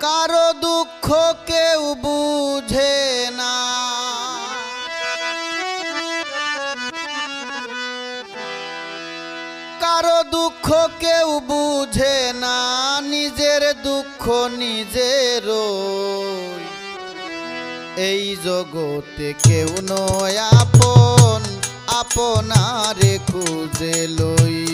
কারও দুঃখ কেউ বুঝে না। কারও দুঃখ কেউ বুঝে না, নিজের দুঃখ নিজের এই জগতে কেউ নয়, আপন, আপনারে খুঁজে লই।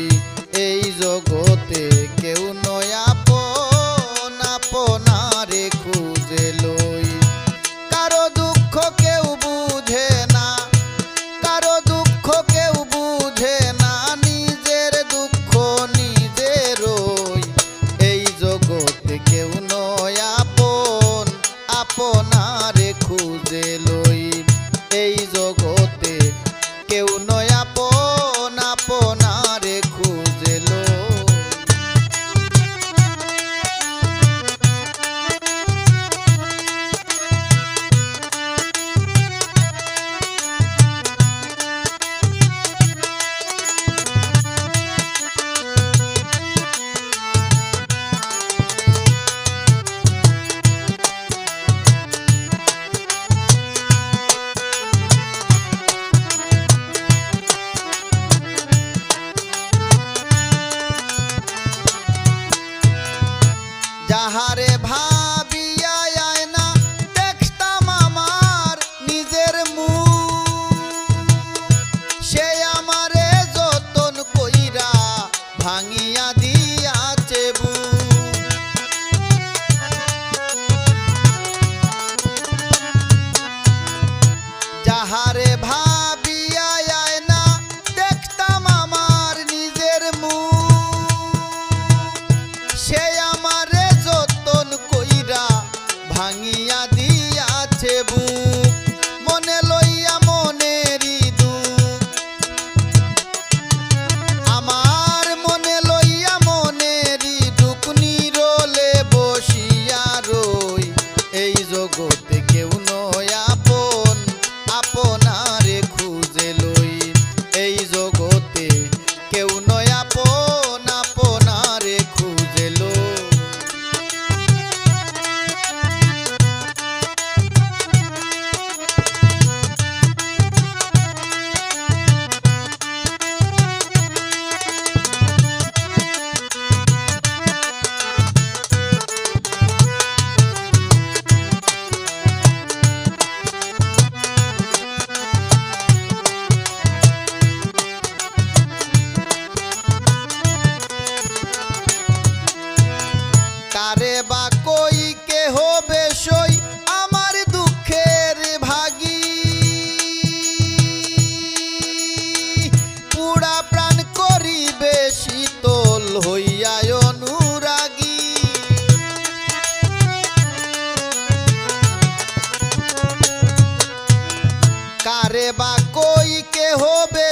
যাহারে ভাবিয়া না আমার নিজের সে আমারে যতন কইরা ভাঙিয়া যাহারে ভা ভাঙিয়া हरे बा कोई के होबे?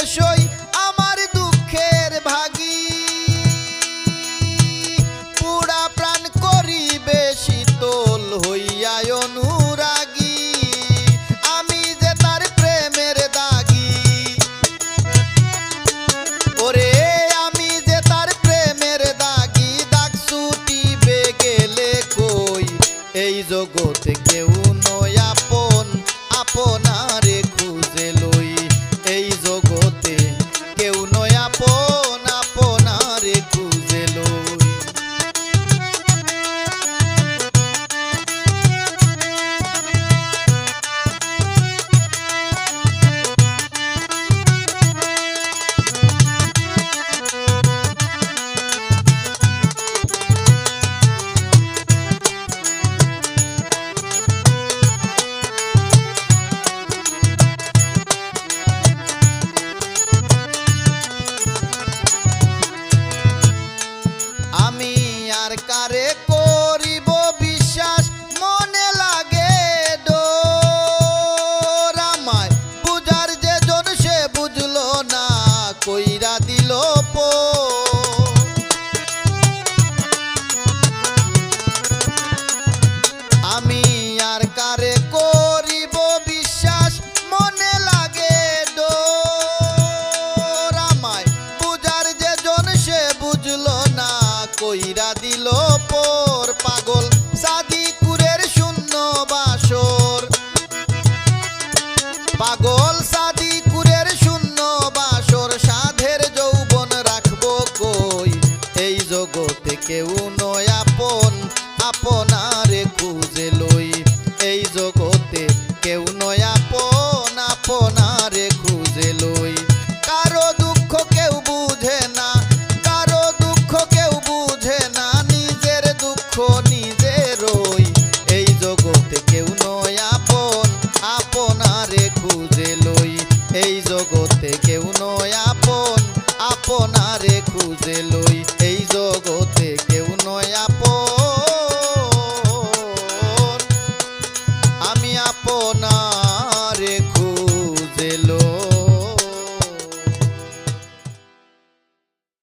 সরকারে লই কারও দুঃখ কেউ বুঝে না, কারও দুঃখ কেউ বুঝে না, নিজের দুঃখ নিজেরই। এই জগতে কেউ নয় আপন, আপনারে খুঁজে লই। এই জগতে